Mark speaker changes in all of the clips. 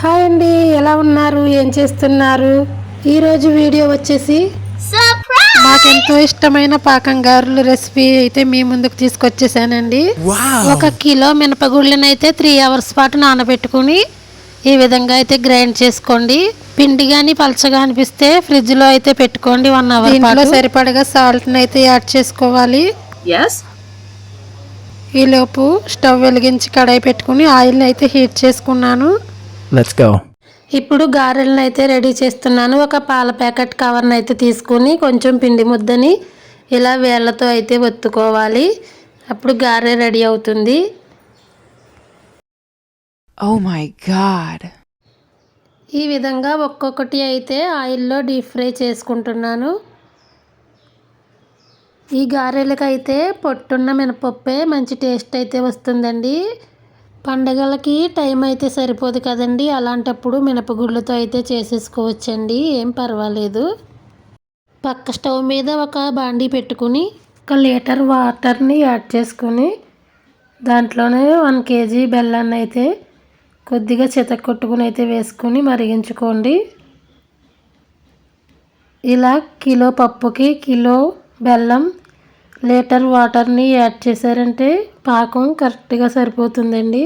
Speaker 1: Hi అండి ఎలా ఉన్నారు? ఏం చేస్తున్నారు? ఈరోజు వీడియో వచ్చేసి మాకెంతో ఇష్టమైన పాకం గారులు రెసిపీ అయితే మీ ముందుకు తీసుకొచ్చేసానండి. ఒక కిలో మినపగుళ్ళని అయితే త్రీ అవర్స్ పాటు నానబెట్టుకుని ఈ విధంగా అయితే గ్రైండ్ చేసుకోండి. పిండి కానీ పలచగా అనిపిస్తే ఫ్రిడ్జ్లో అయితే పెట్టుకోండి వన్ అవర్ దీంట్లో సరిపడగా సాల్ట్ అయితే యాడ్ చేసుకోవాలి.
Speaker 2: Yes?
Speaker 1: ఈలోపు స్టవ్ వెలిగించి కడాయి పెట్టుకుని ఆయిల్ని అయితే హీట్ చేసుకున్నాను.
Speaker 3: Let's go.
Speaker 1: ఇప్పుడు గారెలను అయితే రెడీ చేస్తున్నాను. ఒక పాల ప్యాకెట్ కవర్ని అయితే తీసుకుని కొంచెం పిండి ముద్దని ఇలా వేళ్ళతో అయితే ఒత్తుకోవాలి. అప్పుడు గారె రెడీ అవుతుంది.
Speaker 2: Oh my god.
Speaker 1: ఈ విధంగా ఒక్కొక్కటి అయితే ఆయిల్లో డీప్ ఫ్రై చేసుకుంటున్నాను. ఈ గారెలకైతే పొట్టున్న మినపప్పే మంచి టేస్ట్ అయితే వస్తుందండి. పండగలకి టైం అయితే సరిపోదు కదండి. అలాంటప్పుడు మినపగుళ్ళతో అయితే చేసేసుకోవచ్చండి. ఏం పర్వాలేదు. పక్క స్టవ్ మీద ఒక బాండీ పెట్టుకుని ఒక లీటర్ వాటర్ని యాడ్ చేసుకుని దాంట్లోనే వన్ కేజీ బెల్లాన్ని అయితే కొద్దిగా చితక్కొట్టుకుని అయితే వేసుకుని మరిగించుకోండి. ఇలా కిలో పప్పుకి కిలో బెల్లం లీటర్ వాటర్ని యాడ్ చేశారంటే పాకం కరెక్ట్గా సరిపోతుందండి.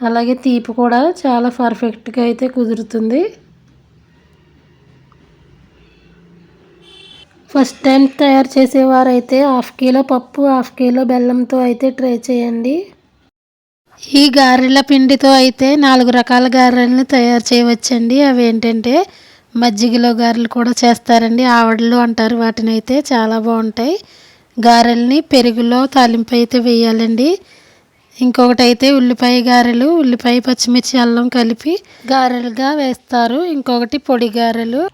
Speaker 1: అలాగే తీపి కూడా చాలా పర్ఫెక్ట్గా అయితే కుదురుతుంది. ఫస్ట్ టైం తయారు చేసేవారైతే హాఫ్ కిలో పప్పు హాఫ్ కిలో బెల్లంతో అయితే ట్రై చేయండి. ఈ గారెల పిండితో అయితే నాలుగు రకాల గారెలను తయారు చేయవచ్చండి. అవి ఏంటంటే మజ్జిగలో గారెలు కూడా చేస్తారండి. ఆవడలు అంటారు వాటిని అయితే చాలా బాగుంటాయి. గారెల్ని పెరుగులో తాలింపు అయితే వేయాలండి. ఇంకొకటి అయితే ఉల్లిపాయ గారెలు ఉల్లిపాయ పచ్చిమిర్చి అల్లం కలిపి గారెలుగా వేస్తారు. ఇంకొకటి పొడి గారెలు.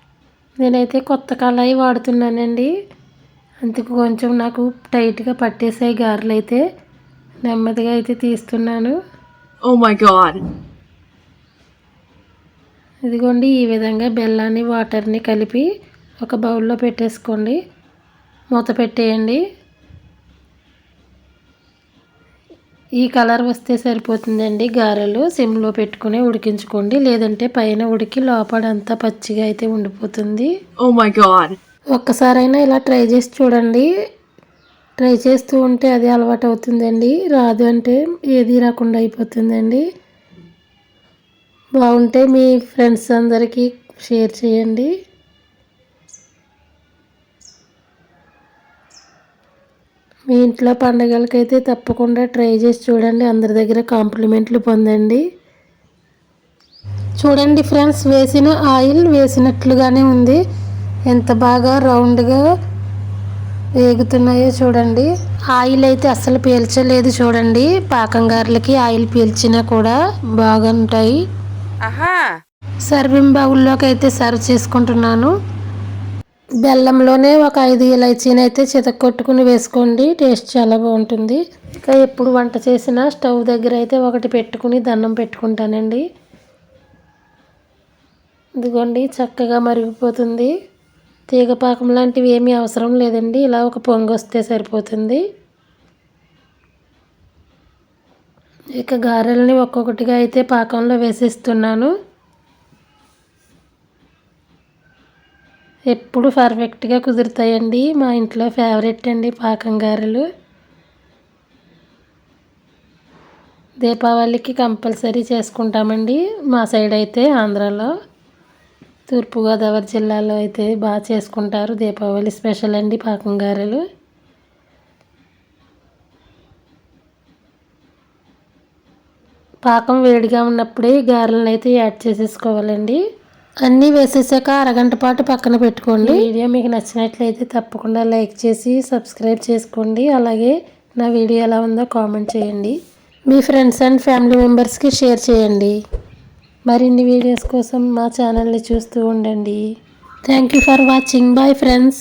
Speaker 1: నేనైతే కొత్త కళాయి వాడుతున్నానండి. అందుకు కొంచెం నాకు టైట్గా పట్టేసాయి గారెలు అయితే నెమ్మదిగా అయితే తీస్తున్నాను.
Speaker 2: Oh my god.
Speaker 1: ఇదిగోండి ఈ విధంగా బెల్లాన్ని వాటర్ని కలిపి ఒక బౌల్లో పెట్టేసుకోండి. మూత పెట్టేయండి. ఈ కలర్ వస్తే సరిపోతుందండి గారెలు. సిమ్లో పెట్టుకుని ఉడికించుకోండి. లేదంటే పైన ఉడికి లోపడంతా పచ్చిగా అయితే ఉండిపోతుంది.
Speaker 2: Oh.
Speaker 1: ఒక్కసారైనా ఇలా ట్రై చేసి చూడండి. ట్రై చేస్తూ ఉంటే అది అలవాటు అవుతుందండి. రాదు అంటే ఏది రాకుండా అయిపోతుందండి. బాగుంటే మీ ఫ్రెండ్స్ అందరికీ షేర్ చేయండి. మీ ఇంట్లో పండగలకైతే తప్పకుండా ట్రై చేసి చూడండి. అందరి దగ్గర కాంప్లిమెంట్లు పొందండి. చూడండి ఫ్రెండ్స్ వేసిన ఆయిల్ వేసినట్లుగానే ఉంది. ఎంత బాగా రౌండ్గా వేగుతున్నాయో చూడండి. ఆయిల్ అయితే అస్సలు పీల్చలేదు చూడండి. పాకం గారెలకి ఆయిల్ పీల్చినా కూడా బాగుంటాయి. సర్వింగ్ బౌల్లోకి అయితే సర్వ్ చేసుకుంటున్నాను. బెల్లంలోనే ఒక ఐదు ఇలైచీని అయితే చితక్కొట్టుకుని వేసుకోండి. టేస్ట్ చాలా బాగుంటుంది. ఇంకా ఎప్పుడు వంట చేసినా స్టవ్ దగ్గర అయితే ఒకటి పెట్టుకుని దండం పెట్టుకుంటానండి. ఇదిగోండి చక్కగా మరిగిపోతుంది. తీగపాకం లాంటివి ఏమీ అవసరం లేదండి. ఇలా ఒక పొంగు వస్తే సరిపోతుంది. ఇక గారెల్ని ఒక్కొక్కటిగా అయితే పాకంలో వేసేస్తున్నాను. ఎప్పుడు పర్ఫెక్ట్గా కుదురుతాయండి మా ఇంట్లో ఫేవరెట్ అండి పాకం గారెలు. దీపావళికి కంపల్సరీ చేసుకుంటామండి మా సైడ్ అయితే ఆంధ్రాలో. తూర్పుగోదావరి జిల్లాలో అయితే బాగా చేసుకుంటారు దీపావళి స్పెషల్ అండి పాకం గారెలు. పాకం వేడిగా ఉన్నప్పుడే గారెలను అయితే యాడ్ చేసేసుకోవాలండి. అన్నీ వేసేసాక అరగంట పాటు పక్కన పెట్టుకోండి. వీడియో మీకు నచ్చినట్లయితే తప్పకుండా లైక్ చేసి సబ్స్క్రైబ్ చేసుకోండి. అలాగే నా వీడియో ఎలా ఉందో కామెంట్ చేయండి. మీ ఫ్రెండ్స్ అండ్ ఫ్యామిలీ మెంబర్స్కి షేర్ చేయండి. మరిన్ని వీడియోస్ కోసం మా ఛానల్ని చూస్తూ ఉండండి. Thank you for watching bye friends